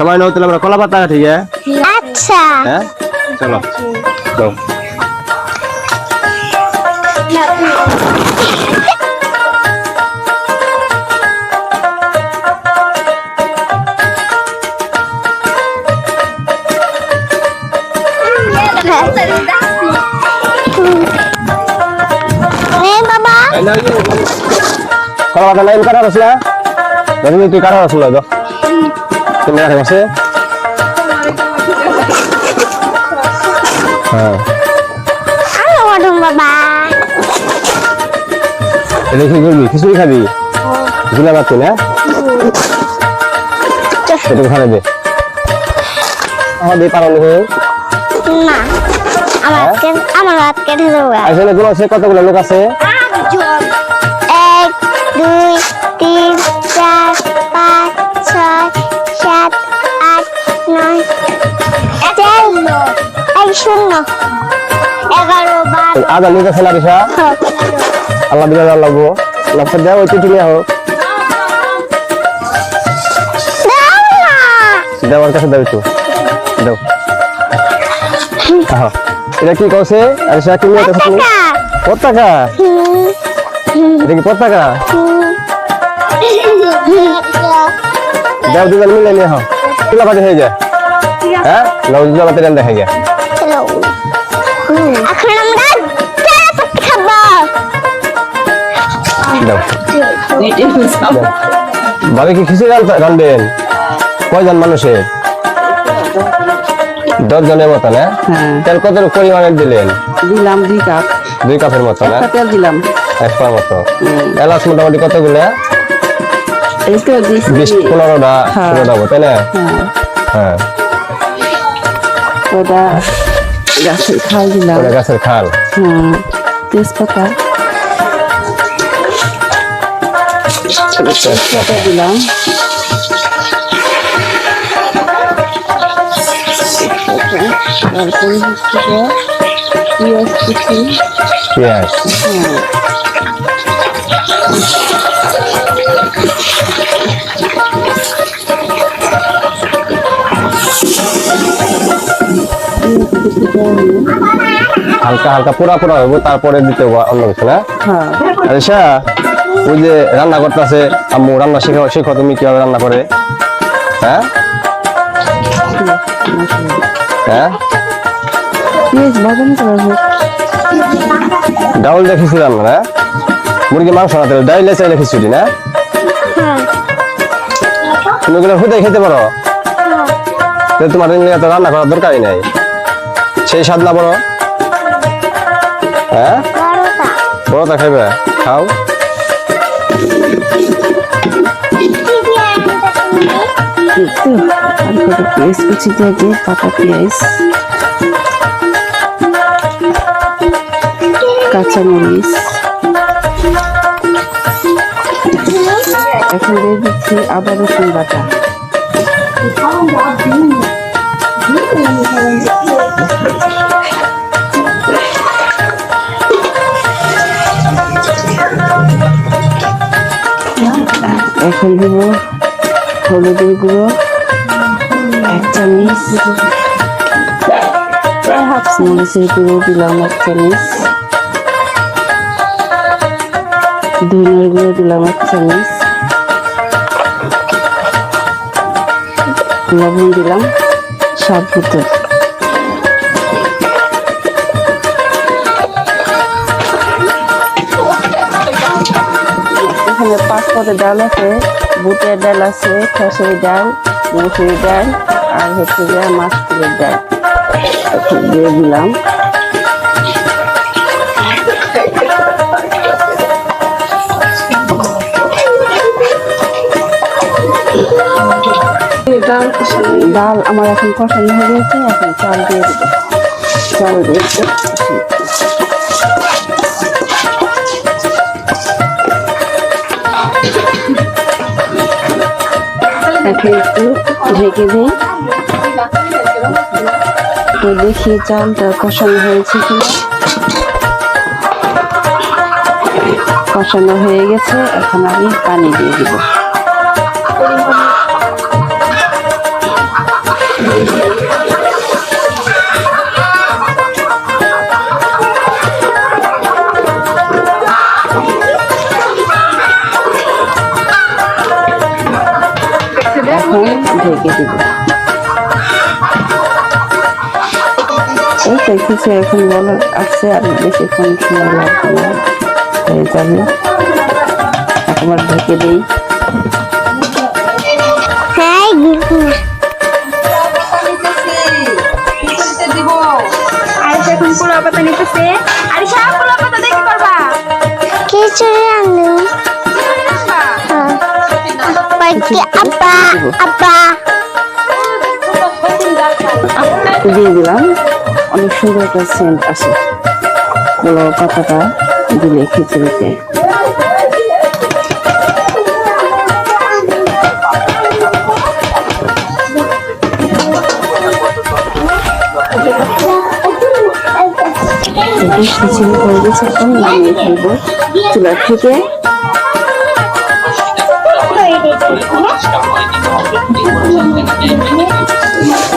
সময় নয় তাহলে আমরা কলা পাতা ঠিক আছে আচ্ছা। হ্যাঁ? চলো বাবা কলা পাতা লাইন কাটা আসলে তুই কাটা আসলে তো তুমি কাটা আছে হ্যাঁ। এটা কি করবি? খিচুড়ি খাবি? ঝুলা পাচ্ছি না এটা খানে দে। পারানো হয়ে না আমার আমার হাত কেটে দেবো আসলে গুলো আছে কতগুলো লোক আছে? এক দুই তিন বারো আদা লোক আছে না রিসা আল্লাহ লাগবো। লাগতে দেও ওই চিঠি নিয়ে হোক দাও না দেওয়ার কাছে দাও একটু। দাও। আহা, এটা কি কছে আরিসা কি নিয়ে কাছে পতাকা। এটা কি পতাকা? দাও দুজন মিলে নিয়ে হও তুলা পাতি হয়ে যায়। হ্যাঁ? লাউ পাতি রান্না হয়ে যায়। দাও। ভাবে কি খিচুড়ি রানবেন? কয়জন মানুষের দশ জনের মতো না হ্যাঁ। তেল কত পরিমাণের দিলেন? দিলাম দুই কাপ। দুই কাপের মতো না? তেল দিলাম। এক পার মতো। এলাচ মোটামুটি কতগুলো? বিশ পনেরোটা হ্যাঁ। ষোলোটা মতো না? হ্যাঁ। হ্যাঁ। গাছের খাল দিলাম। গাছের খাল। হ্যাঁ তেজপাতা তেজপাতা দিলাম তারপরে হচ্ছে গিয়ে পেঁয়াজ কুচি পেঁয়াজ হ্যাঁ হালকা হালকা পুরা পুরা হইব তারপরে দিতে হবে অন্য কিছু না হ্যাঁ আরিসা ওই যে রান্না করতেছে আম্মু রান্না শেখো শেখো তুমি কীভাবে রান্না করে? হ্যাঁ? হ্যাঁ? পেঁয়াজ বাদাম করা হোক ডাউল দেখেছিলাম না মুরগি মাংস না তাহলে ডাইলে চাইলে খিচুড়ি না? তুমি ওগুলো হুদে খেতে পারো? তাহলে তোমার এত রান্না করার দরকারই নাই। সেই স্বাদ না বড় হ্যাঁ? বড়টা খাইবে? খাও। আর পেঁয়াজ কুচি দিয়ে পাতা পেঁয়াজ কাঁচামরিচ এখন দিয়ে আদা রসুন বাটা এখন দিব হলুদের গুঁড়ো, এক চামচ। হাফ চামচের গুঁড়ো দিলাম, এক চামচ। ধনের গুঁড়ো দিলাম, এক চামচ। লবণ দিলাম, স্বাদ মতো। এখানে ডাল আছে বুটের ডাল আছে খেসুরি ডাল মুসুরি ডাল আর হচ্ছে যে মাছকুলের ডাল। দিয়ে দিলাম। ডাল আমার এখন কষানো হয়ে গেছে এখন চাল দিয়ে দেবো। চাল দিয়ে একটু একটু ঢেকে দিই। তো দেখি চালটা কষানো হয়েছে কি কষানো হয়ে গেছে, এখন আমি পানি দিয়ে দিব। ঢেকে দিব। এই তো কিছু এখন বলার আসছে আর বেশিক্ষণ সময় লাগবে না। হয়ে যাবে। একবার ঢেকে দিই। এখন পোলা পাতা নিতেছে। আরিশা পোলা পাতা দেখি করবা খিচুড়ি রান্না হ্যাঁ পাইকি দিয়ে দিলাম। অনেক সুন্দর একটা সেন্ট আসে পোলাও পাতাটা দিলে খিচুড়িতে। খিচুড়ি হয়ে গেছে এখন নামিয়ে ফেলব চুলার থেকে।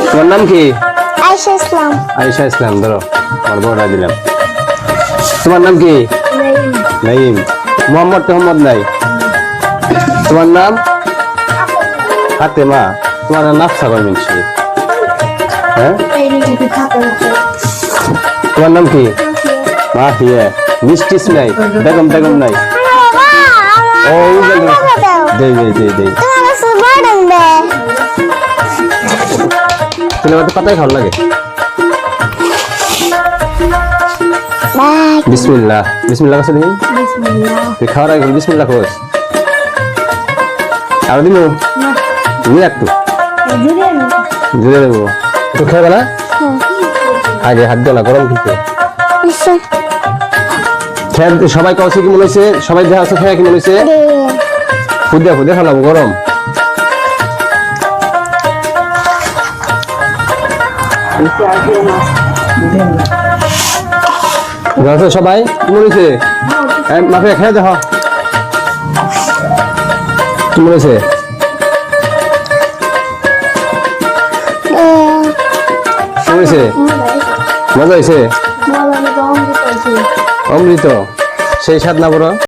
তোমার নাম কি? আইসা ইসলাম। আয়েশা ইসলাম ধরো আমার বড়টা দিলাম। তোমার নাম কি? নাইম মোহাম্মদ মোহাম্মদ নাই? তোমার নাম? ফাতেমা। তোমার নাম নাফসা সে হ্যাঁ? তোমার নাম কি? মাফিয়া মিষ্টিস নাই বেগম বেগম নাই? ও দেই দেই দেই দেই। আমার পাতাই ভালো লাগে। বিসমিল্লাহ। বিসমিল্লাহ কাছে দেখি? তুই খাওয়ার আগে বিসমিল্লাহ খোঁজ আর দিমু তুমি একটু? জুড়ে দেবো একটু খেয়ে না? আগে হাত গরম আচ্ছা। খেয়ে সবাই কাছে কি মনে হয়েছে সবাই দেখা আছে খেয়ে কি মনে হয়েছে দে ফুদিয়া ফুদিয়া খালাম গরম। আছে সবাই কি হয়েছে মাফে খেয়ে দেখো। মনে হয়েছে মজা হয়েছে? অমৃত। সেই স্বাদ না বড়?